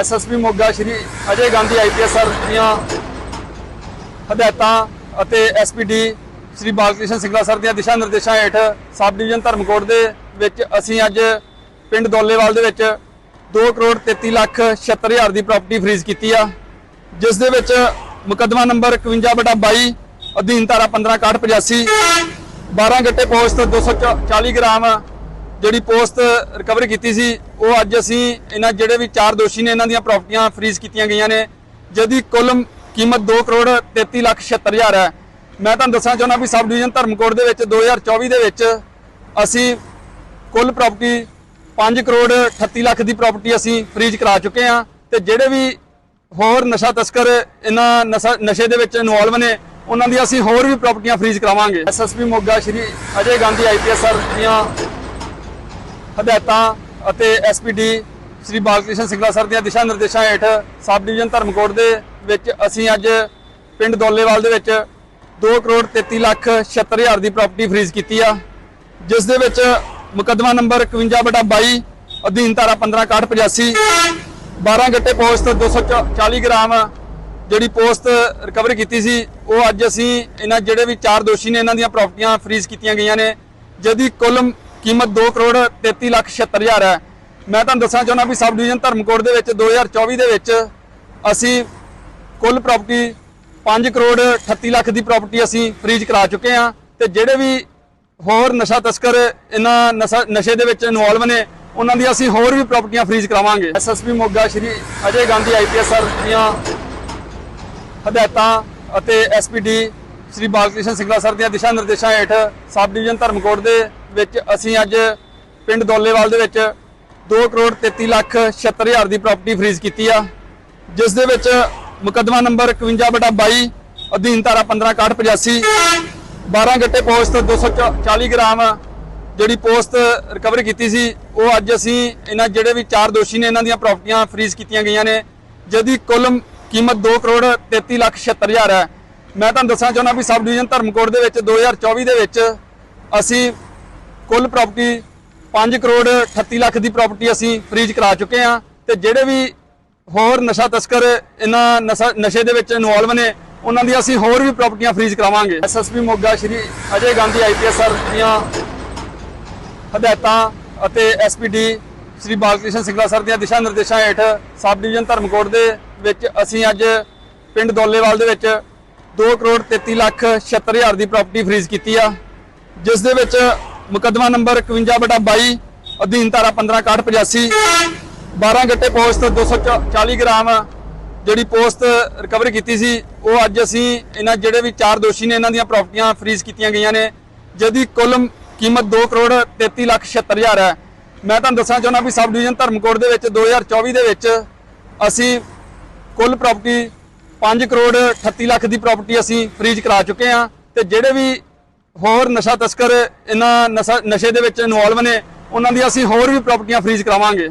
SSP Moga Shri Ajay Gandhi IPS sir ਦੀਆਂ ਹਦਾਇਤਾਂ ਅਤੇ ਐਸਪੀਡੀ ਸ਼੍ਰੀ ਬਾਲਕ੍ਰਿਸ਼ਨ ਸਿੰਗਲਾ ਸਰ ਦੀਆਂ ਦਿਸ਼ਾ ਨਿਰਦੇਸ਼ਾਂ ਹੇਠ ਸਬ ਡਿਵੀਜ਼ਨ ਧਰਮਕੋਟ ਦੇ ਵਿੱਚ ਅਸੀਂ ਅੱਜ ਪਿੰਡ ਦੋਲੇਵਾਲ ਦੇ ਵਿੱਚ 2 ਕਰੋੜ 33 ਲੱਖ 76 ਹਜ਼ਾਰ ਦੀ ਪ੍ਰਾਪਰਟੀ ਫਰੀਜ਼ ਕੀਤੀ ਆ, ਜਿਸ ਦੇ ਵਿੱਚ ਮੁਕੱਦਮਾ ਨੰਬਰ 51 ਬਟਾ 22 ਅਧੀਨ ਧਾਰਾ 15 85 12 ਗੱਟੇ ਪੋਸਟ 240 ਗ੍ਰਾਮ ਜਿਹੜੀ ਪੋਸਟ ਰਿਕਵਰ ਕੀਤੀ ਸੀ, ਉਹ ਅੱਜ ਅਸੀਂ ਇਹਨਾਂ ਜਿਹੜੇ ਵੀ ਚਾਰ ਦੋਸ਼ੀ ਨੇ ਇਹਨਾਂ ਦੀਆਂ ਪ੍ਰਾਪਰਟੀਆਂ ਫਰੀਜ਼ ਕੀਤੀਆਂ ਗਈਆਂ ਨੇ, ਜਿਹਦੀ ਕੁੱਲ ਕੀਮਤ 2 ਕਰੋੜ 33 ਲੱਖ 76 ਹਜ਼ਾਰ ਹੈ। ਮੈਂ ਤੁਹਾਨੂੰ ਦੱਸਣਾ ਚਾਹੁੰਦਾ ਵੀ ਸਬ ਡਿਵੀਜ਼ਨ ਧਰਮਕੋਟ ਦੇ ਵਿੱਚ 2024 ਦੇ ਵਿੱਚ ਅਸੀਂ ਕੁੱਲ ਪ੍ਰਾਪਰਟੀ 5 ਕਰੋੜ 38 ਲੱਖ ਦੀ ਪ੍ਰਾਪਰਟੀ ਅਸੀਂ ਫਰੀਜ਼ ਕਰਾ ਚੁੱਕੇ ਹਾਂ ਤੇ ਜਿਹੜੇ ਵੀ ਹੋਰ ਨਸ਼ਾ ਤਸਕਰ ਇਹਨਾਂ ਨਸ਼ਾ- ਨਸ਼ੇ ਦੇ ਵਿੱਚ ਇਨਵੋਲਵ ਨੇ, ਉਹਨਾਂ ਦੀ ਅਸੀਂ ਹੋਰ ਵੀ ਪ੍ਰਾਪਰਟੀਆਂ ਫਰੀਜ਼ ਕਰਾਵਾਂਗੇ। SSP Moga Shri Ajay Gandhi IPS sir ਦੀਆਂ ਹਦਾਇਤਾਂ ਅਤੇ ਐਸਪੀਡੀ ਸ਼੍ਰੀ ਬਾਲਕ੍ਰਿਸ਼ਨ ਸਿੰਗਲਾ ਸਰ ਦੀਆਂ ਦਿਸ਼ਾ ਨਿਰਦੇਸ਼ਾਂ ਹੇਠ ਸਬ ਡਿਵੀਜ਼ਨ ਧਰਮਕੋਟ ਦੇ ਵਿੱਚ ਅਸੀਂ ਅੱਜ ਪਿੰਡ ਦੋਲੇਵਾਲ ਦੇ ਵਿੱਚ 2 ਕਰੋੜ 33 ਲੱਖ 76 ਹਜ਼ਾਰ ਦੀ ਪ੍ਰਾਪਰਟੀ ਫਰੀਜ਼ ਕੀਤੀ ਆ, ਜਿਸ ਦੇ ਵਿੱਚ ਮੁਕੱਦਮਾ ਨੰਬਰ 51 ਬਟਾ 22 ਅਧੀਨ ਧਾਰਾ 15 85 12 ਗੱਟੇ ਪੋਸਟ 240 ਗ੍ਰਾਮ ਜਿਹੜੀ ਪੋਸਟ ਰਿਕਵਰ ਕੀਤੀ ਸੀ, ਉਹ ਅੱਜ ਅਸੀਂ ਇਹਨਾਂ ਜਿਹੜੇ ਵੀ ਚਾਰ ਦੋਸ਼ੀ ਨੇ ਇਹਨਾਂ ਦੀਆਂ ਪ੍ਰਾਪਰਟੀਆਂ ਫਰੀਜ਼ ਕੀਤੀਆਂ ਗਈਆਂ ਨੇ, ਜਿਹਦੀ ਕੁੱਲ ਕੀਮਤ 2 ਕਰੋੜ 33 ਲੱਖ 76 ਹਜ਼ਾਰ ਹੈ। ਮੈਂ ਤੁਹਾਨੂੰ ਦੱਸਣਾ ਚਾਹੁੰਦਾ ਵੀ ਸਬ ਡਿਵੀਜ਼ਨ ਧਰਮਕੋਟ ਦੇ ਵਿੱਚ 2024 ਦੇ ਵਿੱਚ ਅਸੀਂ ਕੁੱਲ ਪ੍ਰਾਪਰਟੀ 5 ਕਰੋੜ 38 ਲੱਖ ਦੀ ਪ੍ਰਾਪਰਟੀ ਅਸੀਂ ਫਰੀਜ਼ ਕਰਾ ਚੁੱਕੇ ਹਾਂ ਤੇ ਜਿਹੜੇ ਵੀ ਹੋਰ ਨਸ਼ਾ ਤਸਕਰ ਇਹਨਾਂ ਨਸ਼ਾ- ਨਸ਼ੇ ਦੇ ਵਿੱਚ ਇਨਵੋਲਵ ਨੇ, ਉਹਨਾਂ ਦੀ ਅਸੀਂ ਹੋਰ ਵੀ ਪ੍ਰਾਪਰਟੀਆਂ ਫਰੀਜ਼ ਕਰਾਵਾਂਗੇ। SSP Moga Shri Ajay Gandhi IPS sir ਦੀਆਂ ਹਦਾਇਤਾਂ ਅਤੇ ਐਸਪੀਡੀ ਸ਼੍ਰੀ ਬਾਲਕ੍ਰਿਸ਼ਨ ਸਿੰਗਲਾ ਸਰ ਦੀਆਂ ਦਿਸ਼ਾ ਨਿਰਦੇਸ਼ਾਂ ਹੇਠ ਸਬ ਡਿਵੀਜ਼ਨ ਧਰਮਕੋਟ ਦੇ ਵਿੱਚ ਅਸੀਂ ਅੱਜ ਪਿੰਡ ਦੋਲੇਵਾਲ ਦੇ ਵਿੱਚ 2 ਕਰੋੜ 33 ਲੱਖ 76 ਹਜ਼ਾਰ ਦੀ ਪ੍ਰਾਪਰਟੀ ਫਰੀਜ਼ ਕੀਤੀ ਆ, ਜਿਸ ਦੇ ਵਿੱਚ ਮੁਕੱਦਮਾ ਨੰਬਰ 51 ਬਟਾ 22 ਅਧੀਨ ਧਾਰਾ 15 85 12 ਗੱਟੇ ਪੋਸਟ 240 ਗ੍ਰਾਮ ਜਿਹੜੀ ਪੋਸਟ ਰਿਕਵਰ ਕੀਤੀ ਸੀ, ਉਹ ਅੱਜ ਅਸੀਂ ਇਹਨਾਂ ਜਿਹੜੇ ਵੀ ਚਾਰ ਦੋਸ਼ੀ ਨੇ ਇਹਨਾਂ ਦੀਆਂ ਪ੍ਰਾਪਰਟੀਆਂ ਫਰੀਜ਼ ਕੀਤੀਆਂ ਗਈਆਂ ਨੇ, ਜਿਹਦੀ ਕੁੱਲ ਕੀਮਤ 2 ਕਰੋੜ 33 ਲੱਖ 76 ਹਜ਼ਾਰ ਹੈ। ਮੈਂ ਤੁਹਾਨੂੰ ਦੱਸਣਾ ਚਾਹੁੰਦਾ ਵੀ ਸਬ ਡਿਵੀਜ਼ਨ ਧਰਮਕੋਟ ਦੇ ਵਿੱਚ 2024 ਦੇ ਵਿੱਚ ਅਸੀਂ ਕੁੱਲ ਪ੍ਰਾਪਰਟੀ 5 ਕਰੋੜ 38 ਲੱਖ ਦੀ ਪ੍ਰਾਪਰਟੀ ਅਸੀਂ ਫਰੀਜ਼ ਕਰਾ ਚੁੱਕੇ ਹਾਂ ਤੇ ਜਿਹੜੇ ਵੀ ਹੋਰ ਨਸ਼ਾ ਤਸਕਰ ਇਹਨਾਂ ਨਸ਼ਾ- ਨਸ਼ੇ ਦੇ ਵਿੱਚ ਇਨਵੋਲਵ ਨੇ, ਉਹਨਾਂ ਦੀ ਅਸੀਂ ਹੋਰ ਵੀ ਪ੍ਰਾਪਰਟੀਆਂ ਫਰੀਜ਼ ਕਰਾਵਾਂਗੇ। SSP Moga Shri Ajay Gandhi IPS sir ਦੀਆਂ ਹਦਾਇਤਾਂ ਅਤੇ ਐਸਪੀਡੀ ਸ਼੍ਰੀ ਬਾਲਕ੍ਰਿਸ਼ਨ ਸਿੰਗਲਾ ਸਰ ਦੀਆਂ ਦਿਸ਼ਾ ਨਿਰਦੇਸ਼ਾਂ ਹੇਠ ਸਬ ਡਿਵੀਜ਼ਨ ਧਰਮਕੋਟ ਦੇ ਵਿੱਚ ਅਸੀਂ ਅੱਜ ਪਿੰਡ ਦੋਲੇਵਾਲ ਦੇ ਵਿੱਚ 2 ਕਰੋੜ 33 ਲੱਖ 76 ਹਜ਼ਾਰ ਦੀ ਪ੍ਰਾਪਰਟੀ ਫਰੀਜ਼ ਕੀਤੀ ਆ। ਜਿਸ ਦੇ ਵਿੱਚ ਮੁਕੱਦਮਾ ਨੰਬਰ 51 ਬਟਾ 22 ਅਧੀਨ ਧਾਰਾ 15 85 12 ਗੱਟੇ ਪੋਸਟ 240 ਗ੍ਰਾਮ ਜਿਹੜੀ ਪੋਸਟ ਰਿਕਵਰ ਕੀਤੀ ਸੀ, ਉਹ ਅੱਜ ਅਸੀਂ ਇਹਨਾਂ ਜਿਹੜੇ ਵੀ ਚਾਰ ਦੋਸ਼ੀ ਨੇ ਇਹਨਾਂ ਦੀਆਂ ਪ੍ਰਾਪਰਟੀਆਂ ਫਰੀਜ਼ ਕੀਤੀਆਂ ਗਈਆਂ ਨੇ, ਜਿਹਦੀ ਕੁੱਲ ਕੀਮਤ 2 ਕਰੋੜ 33 ਲੱਖ 76 ਹਜ਼ਾਰ ਹੈ। ਮੈਂ ਤੁਹਾਨੂੰ ਦੱਸਣਾ ਚਾਹੁੰਦਾ ਵੀ ਸਬ ਡਿਵੀਜ਼ਨ ਧਰਮਕੋਟ ਦੇ ਵਿੱਚ 2024 ਦੇ ਵਿੱਚ ਅਸੀਂ ਕੁੱਲ ਪ੍ਰਾਪਰਟੀ 5 ਕਰੋੜ 38 ਲੱਖ ਦੀ ਪ੍ਰਾਪਰਟੀ ਅਸੀਂ ਫਰੀਜ਼ ਕਰਾ ਚੁੱਕੇ ਹਾਂ ਤੇ ਜਿਹੜੇ ਵੀ ਹੋਰ ਨਸ਼ਾ ਤਸਕਰ ਇਹਨਾਂ ਨਸ਼ਾ- ਨਸ਼ੇ ਦੇ ਵਿੱਚ ਇਨਵੋਲਵ ਨੇ, ਉਹਨਾਂ ਦੀ ਅਸੀਂ ਹੋਰ ਵੀ ਪ੍ਰਾਪਰਟੀਆਂ ਫਰੀਜ਼ ਕਰਾਵਾਂਗੇ।